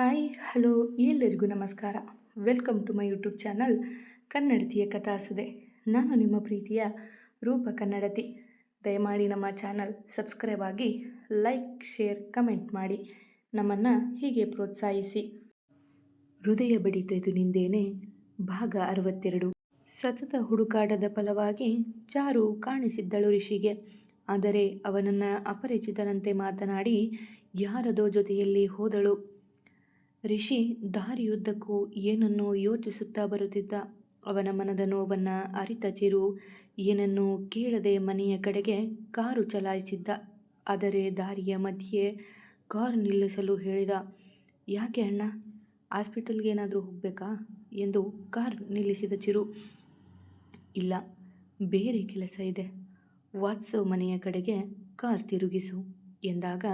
Hi hello ಎಲ್ಲರಿಗೂ ನಮಸ್ಕಾರ. Welcome to my YouTube channel ಕನ್ನಡತಿಯ ಕಥಾಸುದೆ ನಾನು ನಿಮ್ಮ ಪ್ರೀತಿಯ ರೂಪ ಕನ್ನಡತಿ. ದಯಮಾಡಿ ನಮ್ಮ ಚಾನಲ್ ಸಬ್ಸ್ಕ್ರೈಬ್ ಆಗಿ ಲೈಕ್ ಶೇರ್ ಕಮೆಂಟ್ ಮಾಡಿ. ನಮ್ಮನ್ನು ಹೀಗೆ ಪ್ರೋತ್ಸಾಹಿಸಿ. ಹೃದಯ ಬಡಿತ ನಿಂದೇನೆ ಭಾಗ ಅರವತ್ತೆರಡು. ಸತತ ಹುಡುಕಾಟದ ಫಲವಾಗಿ ಚಾರು ಕಾಣಿಸಿದ್ದಳು ಋಷಿಗೆ ಆದರೆ ಅವನನ್ನು ಅಪರಿಚಿತನಂತೆ ಮಾತನಾಡಿ ಯಾರದೋ ಜೊತೆಯಲ್ಲಿ ಹೋದಳು. ರಿಷಿ ದಾರಿಯುದ್ದಕ್ಕೂ ಏನನ್ನೋ ಯೋಚಿಸುತ್ತಾ ಬರುತ್ತಿದ್ದ. ಅವನ ಮನದ ನೋವನ್ನ ಅರಿತ ಚಿರು ಏನನ್ನೂ ಕೇಳದೆ ಮನೆಯ ಕಡೆಗೆ ಕಾರು ಚಲಾಯಿಸಿದ್ದ. ಆದರೆ ದಾರಿಯ ಮಧ್ಯೆ ಕಾರ್ ನಿಲ್ಲಿಸಲು ಹೇಳಿದ. ಯಾಕೆ ಅಣ್ಣ? ಏನಾದರೂ ಹೋಗಬೇಕಾ ಎಂದು ಕಾರ್ ನಿಲ್ಲಿಸಿದ ಚಿರು. ಇಲ್ಲ, ಬೇರೆ ಕೆಲಸ ಇದೆ. ವಾತ್ಸವ್ ಮನೆಯ ಕಡೆಗೆ ಕಾರ್ ತಿರುಗಿಸು ಎಂದಾಗ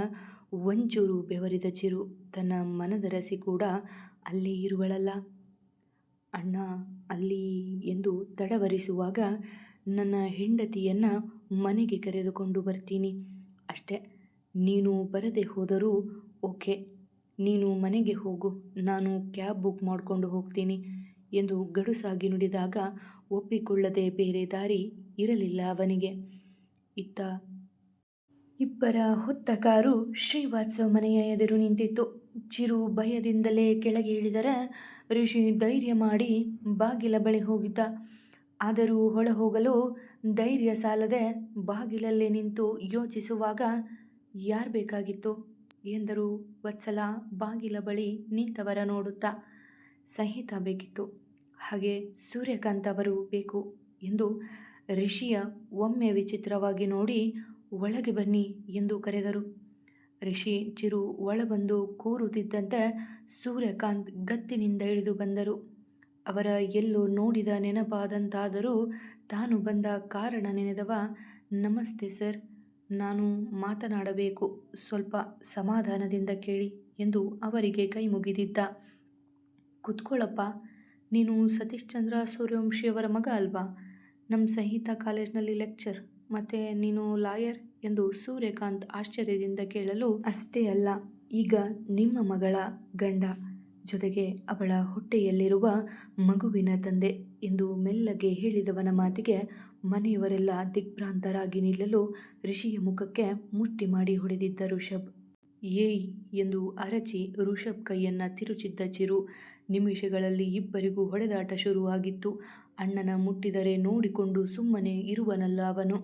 ಒಂಚೂರು ಬೆವರಿದ ಚಿರು ತನ್ನ ಮನದರಸಿ ಕೂಡ ಅಲ್ಲಿ ಇರುವಳಲ್ಲ. ಅಣ್ಣ, ಅಲ್ಲಿ ಎಂದು ತಡವರಿಸುವಾಗ ನನ್ನ ಹೆಂಡತಿಯನ್ನು ಮನೆಗೆ ಕರೆದುಕೊಂಡು ಬರ್ತೀನಿ. ಅಷ್ಟೆ, ನೀನು ಬರದೆ ಹೋದರೂ ಓಕೆ. ನೀನು ಮನೆಗೆ ಹೋಗು, ನಾನು ಕ್ಯಾಬ್ ಬುಕ್ ಮಾಡಿಕೊಂಡು ಹೋಗ್ತೀನಿ ಎಂದು ಗಡುಸಾಗಿ ನುಡಿದಾಗ ಒಪ್ಪಿಕೊಳ್ಳದೆ ಬೇರೆ ದಾರಿ ಇರಲಿಲ್ಲ ಅವನಿಗೆ. ಇತ್ತ ಇಬ್ಬರ ಹೊತ್ತ ಕಾರು ಶ್ರೀವಾತ್ಸವ ಮನೆಯ ಎದುರು ನಿಂತಿತ್ತು. ಚಿರು ಭಯದಿಂದಲೇ ಕೆಳಗೆ ಇಳಿದರೆ ಋಷಿ ಧೈರ್ಯ ಮಾಡಿ ಬಾಗಿಲ ಬಳಿ ಹೋಗಿದ್ದ. ಆದರೂ ಹೊಳ ಹೋಗಲು ಧೈರ್ಯ ಸಾಲದೆ ಬಾಗಿಲಲ್ಲೇ ನಿಂತು ಯೋಚಿಸುವಾಗ ಯಾರು ಬೇಕಾಗಿತ್ತು? ಎಂದರು ವತ್ಸಲ ಬಾಗಿಲ ಬಳಿ ನಿಂತವರ ನೋಡುತ್ತಾ. ಸಹಿತ ಬೇಕಿತ್ತು. ಹಾಗೆ ಸೂರ್ಯಕಾಂತ್ ಅವರು ಬೇಕು ಎಂದು ಋಷಿಯ ಒಮ್ಮೆ ವಿಚಿತ್ರವಾಗಿ ನೋಡಿ ಒಳಗೆ ಬನ್ನಿ ಎಂದು ಕರೆದರು. ಋಷಿ ಚಿರು ಒಳಬಂದು ಕೂರುತ್ತಿದ್ದಂತೆ ಸೂರ್ಯಕಾಂತ್ ಗತ್ತಿನಿಂದ ಇಳಿದು ಬಂದರು. ಅವರ ಎಲ್ಲೋ ನೋಡಿದ ನೆನಪಾದಂತಾದರೂ ತಾನು ಬಂದ ಕಾರಣ ನೆನೆದವ, ನಮಸ್ತೆ ಸರ್, ನಾನು ಮಾತನಾಡಬೇಕು, ಸ್ವಲ್ಪ ಸಮಾಧಾನದಿಂದ ಕೇಳಿ ಎಂದು ಅವರಿಗೆ ಕೈ ಮುಗಿದಿದ್ದ ಕುತ್ಕೊಳ್ಳಪ್ಪ, ನೀನು ಸತೀಶ್ ಚಂದ್ರ ಸೂರ್ಯವಂಶಿಯವರ ಮಗ ಅಲ್ವಾ? ನಮ್ಮ ಸಂಹಿತಾ ಕಾಲೇಜ್ನಲ್ಲಿ ಲೆಕ್ಚರ್. ಮತ್ತು ನೀನು ಲಾಯರ್ ಎಂದು ಸೂರ್ಯಕಾಂತ್ ಆಶ್ಚರ್ಯದಿಂದ ಕೇಳಲು, ಅಷ್ಟೇ ಅಲ್ಲ, ಈಗ ನಿಮ್ಮ ಮಗಳ ಗಂಡ ಜೊತೆಗೆ ಅವಳ ಹೊಟ್ಟೆಯಲ್ಲಿರುವ ಮಗುವಿನ ತಂದೆ ಎಂದು ಮೆಲ್ಲಗೆ ಹೇಳಿದವನ ಮಾತಿಗೆ ಮನೆಯವರೆಲ್ಲ ದಿಗ್ಭ್ರಾಂತರಾಗಿ ನಿಲ್ಲಲು ಋಷಿಯ ಮುಖಕ್ಕೆ ಮುಷ್ಟಿ ಮಾಡಿ ಹೊಡೆದಿದ್ದ ಋಷಭ್. ಏಯ್ ಎಂದು ಅರಚಿ ಋಷಭ್ ಕೈಯನ್ನು ತಿರುಚಿದ್ದ ಚಿರು ನಿಮಿಷಗಳಲ್ಲಿ ಇಬ್ಬರಿಗೂ ಹೊಡೆದಾಟ ಶುರುವಾಗಿತ್ತು. ಅಣ್ಣನ ಮುಟ್ಟಿದರೆ ನೋಡಿಕೊಂಡು ಸುಮ್ಮನೆ ಇರುವನಲ್ಲ ಅವನು.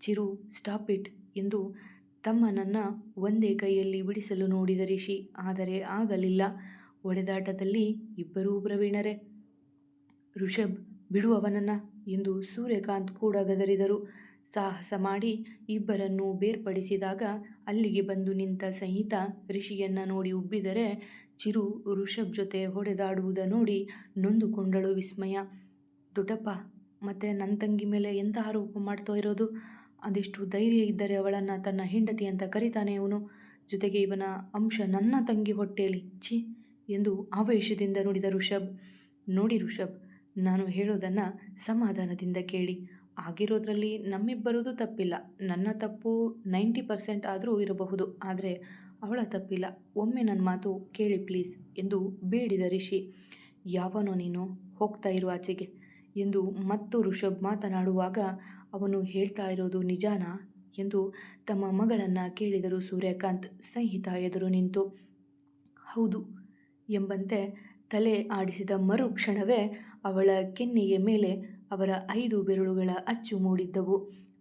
ಚಿರು, ಸ್ಟಾಪ್ ಇಟ್ ಎಂದು ತಮ್ಮನನ್ನು ಒಂದೇ ಕೈಯಲ್ಲಿ ಬಿಡಿಸಲು ನೋಡಿದ ರಿಷಿ. ಆದರೆ ಆಗಲಿಲ್ಲ. ಒಡೆದಾಟದಲ್ಲಿ ಇಬ್ಬರೂ ಪ್ರವೀಣರೇ. ಋಷಭ್, ಬಿಡು ಅವನನ್ನು ಎಂದು ಸೂರ್ಯಕಾಂತ್ ಕೂಡ ಗದರಿದರು. ಸಾಹಸ ಮಾಡಿ ಇಬ್ಬರನ್ನು ಬೇರ್ಪಡಿಸಿದಾಗ ಅಲ್ಲಿಗೆ ಬಂದು ನಿಂತ ಸಂಹಿತ ಋಷಿಯನ್ನ ನೋಡಿ ಉಬ್ಬಿದರೆ ಚಿರು ಋಷಭ್ ಜೊತೆ ಹೊಡೆದಾಡುವುದ ನೋಡಿ ನೊಂದುಕೊಂಡಳು ವಿಸ್ಮಯ. ದೊಡ್ಡಪ್ಪ, ಮತ್ತೆ ನನ್ನ ತಂಗಿ ಮೇಲೆ ಎಂಥ ಆರೋಪ ಮಾಡ್ತಾ ಇರೋದು? ಅದೆಷ್ಟು ಧೈರ್ಯ ಇದ್ದರೆ ಅವಳನ್ನು ತನ್ನ ಹೆಂಡತಿ ಅಂತ ಕರೀತಾನೆ ಇವನು. ಜೊತೆಗೆ ಇವನ ಅಂಶ ನನ್ನ ತಂಗಿ ಹೊಟ್ಟೆಯಲ್ಲಿ. ಛಿ, ಎಂದು ಆವೇಶದಿಂದ ನೋಡಿದ ಋಷಭ್. ನೋಡಿ ಋಷಭ್, ನಾನು ಹೇಳೋದನ್ನು ಸಮಾಧಾನದಿಂದ ಕೇಳಿ. ಆಗಿರೋದ್ರಲ್ಲಿ ನಮ್ಮಿಬ್ಬರದು ತಪ್ಪಿಲ್ಲ. ನನ್ನ ತಪ್ಪು ನೈಂಟಿ ಪರ್ಸೆಂಟ್ ಆದರೂ ಇರಬಹುದು. ಆದರೆ ಅವಳ ತಪ್ಪಿಲ್ಲ. ಒಮ್ಮೆ ನನ್ನ ಮಾತು ಕೇಳಿ ಪ್ಲೀಸ್ ಎಂದು ಬೇಡಿದ ರಿಷಿ, ಯಾವನೋ ನೀನು ಹೋಗ್ತಾ ಇರು ಆಚೆಗೆ ಎಂದು ಮತ್ತು ಋಷಭ್ ಮಾತನಾಡುವಾಗ ಅವನು ಹೇಳ್ತಾ ಇರೋದು ನಿಜಾನಾ ಎಂದು ತಮ್ಮ ಮಗಳನ್ನು ಕೇಳಿದರು ಸೂರ್ಯಕಾಂತ್. ಸಂಹಿತ ಎದುರು ನಿಂತು, ಹೌದು ಎಂಬಂತೆ ತಲೆ ಆಡಿಸಿದ ಮರುಕ್ಷಣವೇ ಅವಳ ಕೆನ್ನೆಯ ಮೇಲೆ ಅವರ ಐದು ಬೆರಳುಗಳ ಅಚ್ಚು ಮೂಡಿದ್ದವು.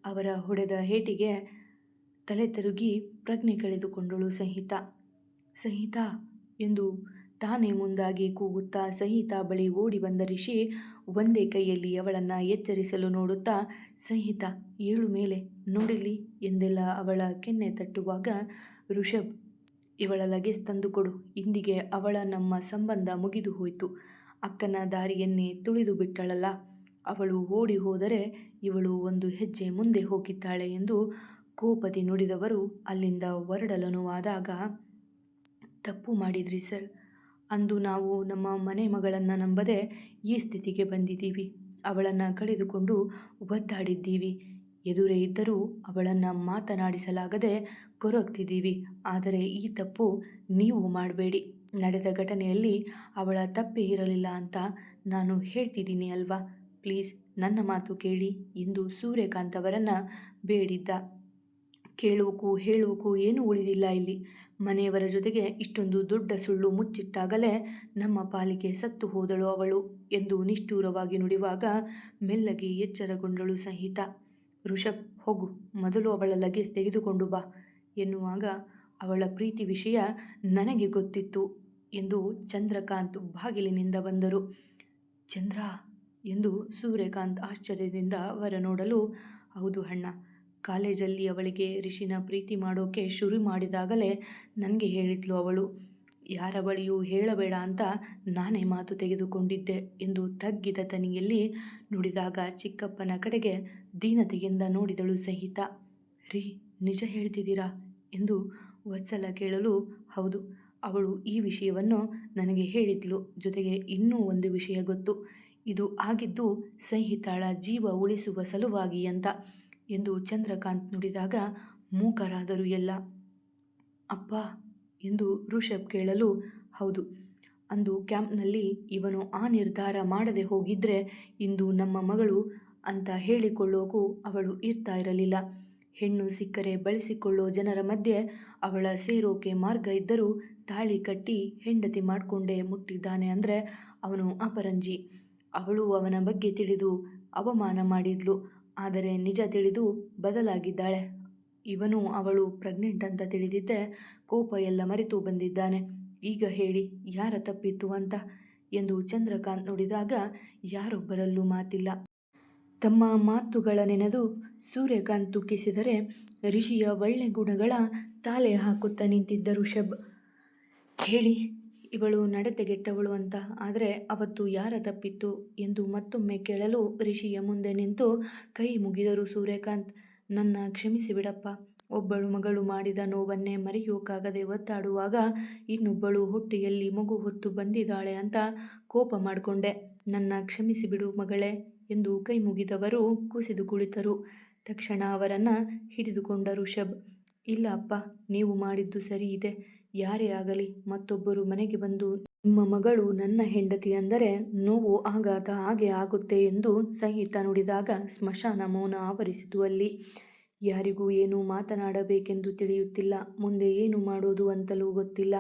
ಅವರ ಹೊಡೆದ ಹೇಟಿಗೆ ತಲೆ ತಿರುಗಿ ಪ್ರಜ್ಞೆ ಕಳೆದುಕೊಂಡಳು ಸಹಿತ. ಸಹಿತ ಎಂದು ತಾನೇ ಮುಂದಾಗಿ ಕೂಗುತ್ತಾ ಸಹಿತ ಬಳಿ ಓಡಿ ಬಂದ ರಿಷಿ ಒಂದೇ ಕೈಯಲ್ಲಿ ಅವಳನ್ನು ಎಚ್ಚರಿಸಲು ನೋಡುತ್ತಾ, ಸಹಿತ ಏಳು ಮೇಲೆ ನೋಡಿಲಿ ಎಂದೆಲ್ಲ ಅವಳ ಕೆನ್ನೆ ತಟ್ಟುವಾಗ, ಋಷಭ್, ಇವಳ ಲಗೇಜ್ ತಂದುಕೊಡು, ಇಂದಿಗೆ ಅವಳ ನಮ್ಮ ಸಂಬಂಧ ಮುಗಿದು ಹೋಯಿತು. ಅಕ್ಕನ ದಾರಿಯನ್ನೇ ತುಳಿದು ಬಿಟ್ಟಳಲ್ಲ. ಅವಳು ಓಡಿ ಹೋದರೆ ಇವಳು ಒಂದು ಹೆಜ್ಜೆ ಮುಂದೆ ಹೋಗಿದ್ದಾಳೆ ಎಂದು ಕೋಪದಿ ನುಡಿದವರು ಅಲ್ಲಿಂದ ಹೊರಡಲನುವಾದಾಗ ತಪ್ಪು ಮಾಡಿದ್ರಿ ಸರ್. ಅಂದು ನಾವು ನಮ್ಮ ಮನೆ ಮಗಳನ್ನು ನಂಬದೆ ಈ ಸ್ಥಿತಿಗೆ ಬಂದಿದ್ದೀವಿ. ಅವಳನ್ನು ಕಳೆದುಕೊಂಡು ಒದ್ದಾಡಿದ್ದೀವಿ. ಎದುರೇ ಇದ್ದರೂ ಅವಳನ್ನು ಮಾತನಾಡಿಸಲಾಗದೆ ಕೊರಗ್ತಿದ್ದೀವಿ. ಆದರೆ ಈ ತಪ್ಪು ನೀವು ಮಾಡಬೇಡಿ. ನಡೆದ ಘಟನೆಯಲ್ಲಿ ಅವಳ ತಪ್ಪೇ ಇರಲಿಲ್ಲ ಅಂತ ನಾನು ಹೇಳ್ತಿದ್ದೀನಿ ಅಲ್ವಾ? ಪ್ಲೀಸ್ ನನ್ನ ಮಾತು ಕೇಳಿ ಎಂದು ಸೂರ್ಯಕಾಂತ್ ಅವರನ್ನು ಬೇಡಿದ್ದ. ಕೇಳುವಕ್ಕೂ ಹೇಳುವಕ್ಕೂ ಏನೂ ಉಳಿದಿಲ್ಲ ಇಲ್ಲಿ. ಮನೆಯವರ ಜೊತೆಗೆ ಇಷ್ಟೊಂದು ದೊಡ್ಡ ಸುಳ್ಳು ಮುಚ್ಚಿಟ್ಟಾಗಲೇ ನಮ್ಮ ಪಾಲಿಕೆ ಸತ್ತು ಹೋದಳು ಅವಳು ಎಂದು ನಿಷ್ಠೂರವಾಗಿ ನುಡಿಯುವಾಗ ಮೆಲ್ಲಗೆ ಎಚ್ಚರಗೊಂಡಳು ಸಹಿತ. ಋಷಭ್ ಹೋಗು. ಮೊದಲು ಅವಳ ಲಗೇಜ್ ತೆಗೆದುಕೊಂಡು ಬಾ ಎನ್ನುವಾಗ ಅವಳ ಪ್ರೀತಿ ವಿಷಯ ನನಗೆ ಗೊತ್ತಿತ್ತು ಎಂದು ಚಂದ್ರಕಾಂತ್ ಬಾಗಿಲಿನಿಂದ ಬಂದರು. ಚಂದ್ರ ಎಂದು ಸೂರ್ಯಕಾಂತ್ ಆಶ್ಚರ್ಯದಿಂದ ಅವರ ನೋಡಲು, ಹೌದು ಅಣ್ಣ. ಕಾಲೇಜಲ್ಲಿ ಅವಳಿಗೆ ರಿಷಿನ ಪ್ರೀತಿ ಮಾಡೋಕೆ ಶುರು ಮಾಡಿದಾಗಲೇ ನನಗೆ ಹೇಳಿದ್ಲು ಅವಳು. ಯಾರ ಬಳಿಯೂ ಹೇಳಬೇಡ ಅಂತ ನಾನೇ ಮಾತು ತೆಗೆದುಕೊಂಡಿದ್ದೆ ಎಂದು ತಗ್ಗಿದ ತನಿಯಲ್ಲಿ ನುಡಿದಾಗ ಚಿಕ್ಕಪ್ಪನ ಕಡೆಗೆ ದೀನತೆಯಿಂದ ನೋಡಿದಳು ಸಹಿತ. ರೀ, ನಿಜ ಹೇಳ್ತಿದ್ದೀರಾ? ಎಂದು ವತ್ಸಲ ಕೇಳಲು ಹೌದು, ಅವಳು ಈ ವಿಷಯವನ್ನು ನನಗೆ ಹೇಳಿದ್ಲು. ಜೊತೆಗೆ ಇನ್ನೂ ಒಂದು ವಿಷಯ ಗೊತ್ತು. ಇದು ಆಗಿದ್ದು ಸಹಿತಾಳ ಜೀವ ಉಳಿಸುವ ಸಲುವಾಗಿ ಅಂತ. ಎಂದು ಚಂದ್ರಕಾಂತ್ ನುಡಿದಾಗ ಮೂಕರಾದರು ಎಲ್ಲ. ಅಪ್ಪ ಎಂದು ಋಷಭ್ ಕೇಳಲು, ಹೌದು, ಅಂದು ಕ್ಯಾಂಪ್ನಲ್ಲಿ ಇವನು ಆ ನಿರ್ಧಾರ ಮಾಡದೆ ಹೋಗಿದ್ರೆ ಇಂದು ನಮ್ಮ ಮಗಳು ಅಂತ ಹೇಳಿಕೊಳ್ಳೋಕು ಅವಳು ಇರ್ತಾ ಇರಲಿಲ್ಲ. ಹೆಣ್ಣು ಸಿಕ್ಕರೆ ಬಳಸಿಕೊಳ್ಳೋ ಜನರ ಮಧ್ಯೆ ಅವಳ ಸೇರೋಕೆ ಮಾರ್ಗ ಇದ್ದರೂ ತಾಳಿ ಕಟ್ಟಿ ಹೆಂಡತಿ ಮಾಡಿಕೊಂಡೇ ಮುಟ್ಟಿದ್ದಾನೆ ಅಂದರೆ ಅವನು ಅಪರಂಜಿ. ಅವಳು ಅವನ ಬಗ್ಗೆ ತಿಳಿದು ಅವಮಾನ ಮಾಡಿದ್ಲು. ಆದರೆ ನಿಜ ತಿಳಿದು ಬದಲಾಗಿದ್ದಾಳೆ. ಇವನು ಅವಳು ಪ್ರೆಗ್ನೆಂಟ್ ಅಂತ ತಿಳಿದಿದ್ದೆ, ಕೋಪ ಎಲ್ಲ ಮರೆತು ಬಂದಿದ್ದಾನೆ. ಈಗ ಹೇಳಿ, ಯಾರ ತಪ್ಪಿತ್ತು ಅಂತ? ಎಂದು ಚಂದ್ರಕಾಂತ್ ನುಡಿದಾಗ ಯಾರೊಬ್ಬರಲ್ಲೂ ಮಾತಿಲ್ಲ. ತಮ್ಮ ಮಾತುಗಳ ನೆನೆದು ಸೂರ್ಯಕಾಂತ್ ತುಕ್ಕಿಸಿದರೆ ರಿಷಿಯ ಒಳ್ಳೆ ಗುಣಗಳ ತಾಲೆ ಹಾಕುತ್ತಾ ನಿಂತಿದ್ದರು ಶಬ್ ಹೇಳಿ ಇವಳು ನಡತೆಗೆಟ್ಟವಳು ಅಂತ ಆದರೆ ಅವತ್ತು ಯಾರ ತಪ್ಪಿತ್ತು ಎಂದು ಮತ್ತೊಮ್ಮೆ ಕೇಳಲು ಋಷಿಯ ಮುಂದೆ ನಿಂತು, ಕೈ ಮುಗಿದರು ಸೂರ್ಯಕಾಂತ್, ನನ್ನ ಕ್ಷಮಿಸಿಬಿಡಪ್ಪ. ಒಬ್ಬಳು ಮಗಳು ಮಾಡಿದ ನೋವನ್ನೇ ಮರೆಯೋಕ್ಕಾಗದೆ ಒತ್ತಾಡುವಾಗ ಇನ್ನೊಬ್ಬಳು ಹೊಟ್ಟೆಯಲ್ಲಿ ಮಗು ಹೊತ್ತು ಬಂದಿದ್ದಾಳೆ ಅಂತ ಕೋಪ ಮಾಡಿಕೊಂಡೆ. ನನ್ನ ಕ್ಷಮಿಸಿಬಿಡು ಮಗಳೇ ಎಂದು ಕೈ ಮುಗಿದವರು ಕುಸಿದು ಕುಳಿತರು. ತಕ್ಷಣ ಅವರನ್ನು ಹಿಡಿದುಕೊಂಡರು ಋಷಭ್ ಇಲ್ಲ ಅಪ್ಪ, ನೀವು ಮಾಡಿದ್ದು ಸರಿ ಇದೆ. ಯಾರೇ ಆಗಲಿ, ಮತ್ತೊಬ್ಬರು ಮನೆಗೆ ಬಂದು ನಿಮ್ಮ ಮಗಳು ನನ್ನ ಹೆಂಡತಿ ಅಂದರೆ ನೋವು ಆಘಾತ ಹಾಗೆ ಆಗುತ್ತೆ ಎಂದು ಸಹಿತ ನುಡಿದಾಗ ಸ್ಮಶಾನ ಮೌನ ಆವರಿಸಿತು ಅಲ್ಲಿ. ಯಾರಿಗೂ ಏನು ಮಾತನಾಡಬೇಕೆಂದು ತಿಳಿಯುತ್ತಿಲ್ಲ. ಮುಂದೆ ಏನು ಮಾಡೋದು ಅಂತಲೂ ಗೊತ್ತಿಲ್ಲ.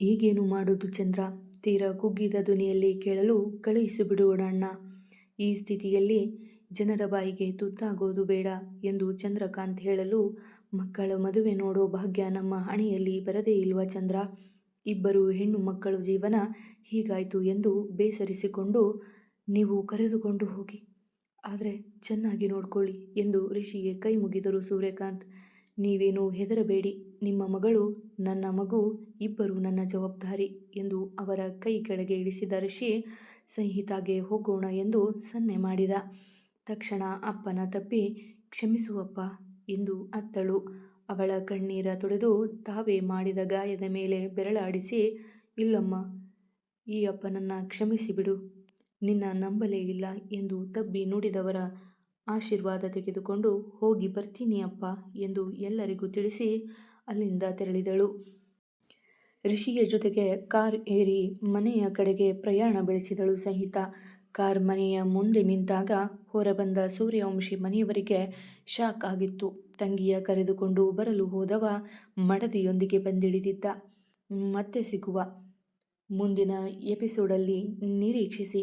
ಈಗೇನು ಮಾಡೋದು ಚಂದ್ರ? ತೀರ ಕುಗ್ಗಿದ ಧ್ವನಿಯಲ್ಲಿ ಕೇಳಲು ಕಳುಹಿಸಿ ಅಣ್ಣ. ಈ ಸ್ಥಿತಿಯಲ್ಲಿ ಜನರ ಬಾಯಿಗೆ ತುತ್ತಾಗೋದು ಬೇಡ ಎಂದು ಚಂದ್ರಕಾಂತ್ ಹೇಳಲು ಮಕ್ಕಳ ಮದುವೆ ನೋಡೋ ಭಾಗ್ಯ ನಮ್ಮ ಹಣೆಯಲ್ಲಿ ಬರದೇ ಇಲ್ವಾ ಚಂದ್ರ? ಇಬ್ಬರು ಹೆಣ್ಣು ಮಕ್ಕಳು ಜೀವನ ಹೀಗಾಯಿತು ಎಂದು ಬೇಸರಿಸಿಕೊಂಡು ನೀವು ಕರೆದುಕೊಂಡು ಹೋಗಿ. ಆದರೆ ಚೆನ್ನಾಗಿ ನೋಡ್ಕೊಳ್ಳಿ ಎಂದು ಋಷಿಗೆ ಕೈ ಮುಗಿದರು ಸೂರ್ಯಕಾಂತ್. ನೀವೇನು ಹೆದರಬೇಡಿ. ನಿಮ್ಮ ಮಗಳು, ನನ್ನ ಮಗು ಇಬ್ಬರು ನನ್ನ ಜವಾಬ್ದಾರಿ ಎಂದು ಅವರ ಕೈ ಕೆಳಗೆ ಇಳಿಸಿದ ಋಷಿ ಸಂಹಿತಾಗೆ ಹೋಗೋಣ ಎಂದು ಸನ್ನೆ ಮಾಡಿದ. ತಕ್ಷಣ ಅಪ್ಪನ ತಪ್ಪಿ ಕ್ಷಮಿಸುವಪ್ಪ ಎಂದು ಅತ್ತಳು. ಅವಳ ಕಣ್ಣೀರ ತೊಡೆದು ತಾವೇ ಮಾಡಿದ ಗಾಯದ ಮೇಲೆ ಬೆರಳಾಡಿಸಿ, ಇಲ್ಲಮ್ಮ, ಈ ಅಪ್ಪನನ್ನು ಕ್ಷಮಿಸಿಬಿಡು ನಿನ್ನ ನಂಬಲೇ ಇಲ್ಲ ಎಂದು ತಬ್ಬಿ ನುಡಿದವರ ಆಶೀರ್ವಾದ ತೆಗೆದುಕೊಂಡು ಹೋಗಿ ಬರ್ತೀನಿ ಅಪ್ಪ ಎಂದು ಎಲ್ಲರಿಗೂ ತಿಳಿಸಿ ಅಲ್ಲಿಂದ ತೆರಳಿದಳು. ಋಷಿಯ ಜೊತೆಗೆ ಕಾರ್ ಏರಿ ಮನೆಯ ಕಡೆಗೆ ಪ್ರಯಾಣ ಬೆಳೆಸಿದಳು ಸಹಿತ. ಕಾರ್ ಮನೆಯ ಮುಂದೆ ನಿಂತಾಗ ಹೊರಬಂದ ಸೂರ್ಯವಂಶಿ ಮನೆಯವರಿಗೆ ಶಾಕ್ ಆಗಿತ್ತು. ತಂಗಿಯ ಕರೆದುಕೊಂಡು ಬರಲು ಹೋದವ ಮಡದಿಯೊಂದಿಗೆ ಬಂದಿಳಿದಿದ್ದ. ಮತ್ತೆ ಸಿಗುವ. ಮುಂದಿನ ಎಪಿಸೋಡಲ್ಲಿ ನಿರೀಕ್ಷಿಸಿ.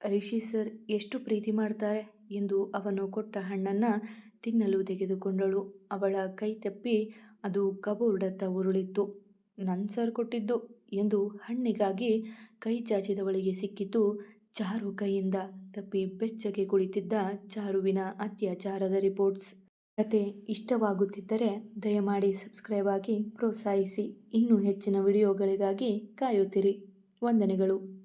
ರಿಷಿ ಸರ್, ಎಷ್ಟು ಪ್ರೀತಿ ಮಾಡ್ತಾರೆ? ಎಂದು ಅವನು ಕೊಟ್ಟ ಹಣ್ಣನ್ನು ತಿನ್ನಲು ತೆಗೆದುಕೊಂಡಳು. ಅವಳ ಕೈ ತಪ್ಪಿ ಅದು ಕಬೋರ್ಡತ್ತ ಉರುಳಿತ್ತು. ನನ್ನ ಸರ್ ಕೊಟ್ಟಿದ್ದು ಎಂದು ಹಣ್ಣಿಗಾಗಿ ಕೈ ಚಾಚಿದವಳಿಗೆ ಸಿಕ್ಕಿತು. ಚಾರು ಕೈಯಿಂದ ತಪ್ಪಿ ಬೆಚ್ಚಗೆ ಕುಳಿತಿದ್ದ ಚಾರುವಿನ ಅತ್ಯಾಚಾರದ ರಿಪೋರ್ಟ್ಸ್. ಕತೆ ಇಷ್ಟವಾಗುತ್ತಿದ್ದರೆ ದಯಮಾಡಿ ಸಬ್ಸ್ಕ್ರೈಬ್ ಆಗಿ ಪ್ರೋತ್ಸಾಹಿಸಿ. ಇನ್ನೂ ಹೆಚ್ಚಿನ ವಿಡಿಯೋಗಳಿಗಾಗಿ ಕಾಯುತ್ತಿರಿ. ವಂದನೆಗಳು.